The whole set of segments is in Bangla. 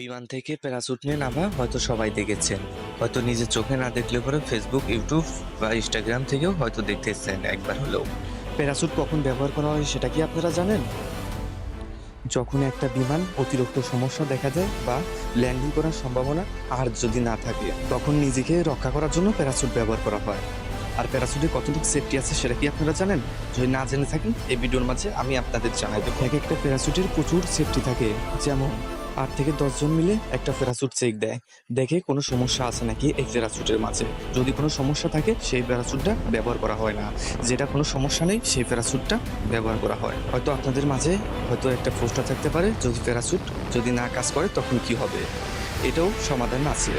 বিমান থেকে প্যারাসুট নিয়ে নামা হয়তো সবাই দেখেছেন। হয়তো নিজের চোখে না দেখলে পরে ফেসবুক ইউটিউব বা ইনস্টাগ্রাম থেকেও হয়তো দেখতেছেন একবার হলেও। প্যারাসুট কখন ব্যবহার করা হয় সেটা কি আপনারা জানেন? যখন একটা বিমান অতিরিক্ত সমস্যা দেখা যায় বা ল্যান্ডিং করার সম্ভাবনা আর যদি না থাকে, তখন নিজেকে রক্ষা করার জন্য প্যারাসুট ব্যবহার করা হয়। আর প্যারাসুটে কতটুকু সেফটি আছে সেটা কি আপনারা জানেন? যদি না জেনে থাকেন, এই ভিডিওর মাঝে আমি আপনাদের জানাই দেবো। এক একটা প্যারাসুটের প্রচুর সেফটি থাকে, যেমন আট থেকে দশজন মিলে একটা প্যারাসুট চেক দেয়। দেখে কোনো সমস্যা আছে নাকি এই প্যারাসুটের মাঝে? যদি কোনো সমস্যা থাকে, সেই প্যারাসুটটা ব্যবহার করা হয় না। যেটা কোনো সমস্যা নেই, সেই প্যারাসুটটা ব্যবহার করা হয়। হয়তো আপনাদের মাঝে হয়তো একটা প্রশ্ন থাকতে পারে। যদি প্যারাসুট যদি না কাজ করে, তখন কি হবে? এটাও সমাধান আছে।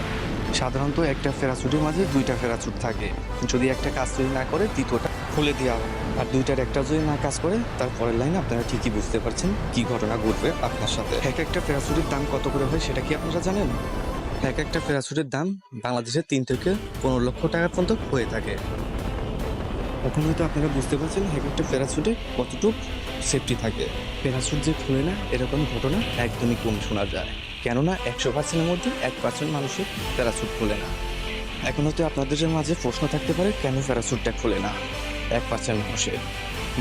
সাধারণত একটা প্যারাসুটের মাঝে দুইটা প্যারাসুট থাকে। যদি একটা কাজ যদি না করে, দ্বিতীয়টা খুলে দেওয়া হয়। আর দুইটার একটা যদি না কাজ করে, তার পরের লাইনে আপনারা ঠিকই বুঝতে পারছেন কি ঘটনা ঘটবে আপনার সাথে। এক একটা প্যারাসুটের দাম কত করে হয় সেটা কি আপনারা জানেন? এক একটা প্যারাসুটের দাম বাংলাদেশে তিন থেকে পনেরো লক্ষ টাকা পর্যন্ত হয়ে থাকে। এখন হয়তো আপনারা বুঝতে পারছেন এক একটা প্যারাসুটে কতটুকু সেফটি থাকে। প্যারাসুট যে খুলে না, এরকম ঘটনা একদমই কম শোনা যায়। কেননা একশো পার্সেন্টের মধ্যে এক পার্সেন্ট মানুষের প্যারাসুট খুলে না। এখন হয়তো আপনাদের মাঝে প্রশ্ন থাকতে পারে, কেন প্যারাসুটটা খুলে না? এক পার্সেন্ট মানুষের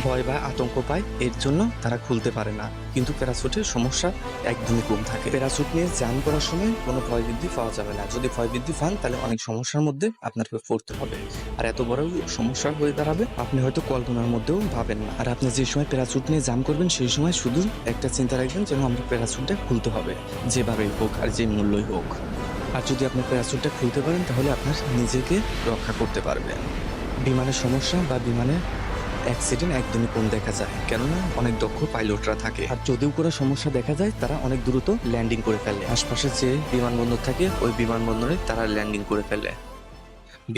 ভয় বা আতঙ্ক পায়, এর জন্য তারা খুলতে পারে না। কিন্তু প্যারাসুটের সমস্যা একদমই কম থাকে। প্যারাসুট নিয়ে জাম করার সময় কোনো ভয় বৃদ্ধি পাওয়া যাবে না। যদি ভয় বৃদ্ধি পান, তাহলে অনেক সমস্যার মধ্যে আপনাকে পড়তে হবে। আর এত বড় সমস্যা হয়ে দাঁড়াবে, আপনি হয়তো কল্পনার মধ্যেও ভাবেন না। আর আপনি যে সময় প্যারাসুট নিয়ে জাম করবেন, সেই সময় শুধু একটা চিন্তা রাখবেন যেন আমরা প্যারাসুটটা খুলতে হবে, যেভাবেই হোক আর যে মূল্যই হোক। আর যদি আপনি প্যারাসুটটা খুলতে পারেন, তাহলে আপনার নিজেকে রক্ষা করতে পারবেন। বিমানের সমস্যা বা বিমানের অ্যাক্সিডেন্ট একদমই কম দেখা যায়। কেননা অনেক দক্ষ পাইলটরা থাকে। আর যদিও কোনো সমস্যা দেখা যায়, তারা অনেক দ্রুত ল্যান্ডিং করে ফেলে। আশপাশে যে বিমানবন্দর থাকে, ওই বিমানবন্দরে তারা ল্যান্ডিং করে ফেলে।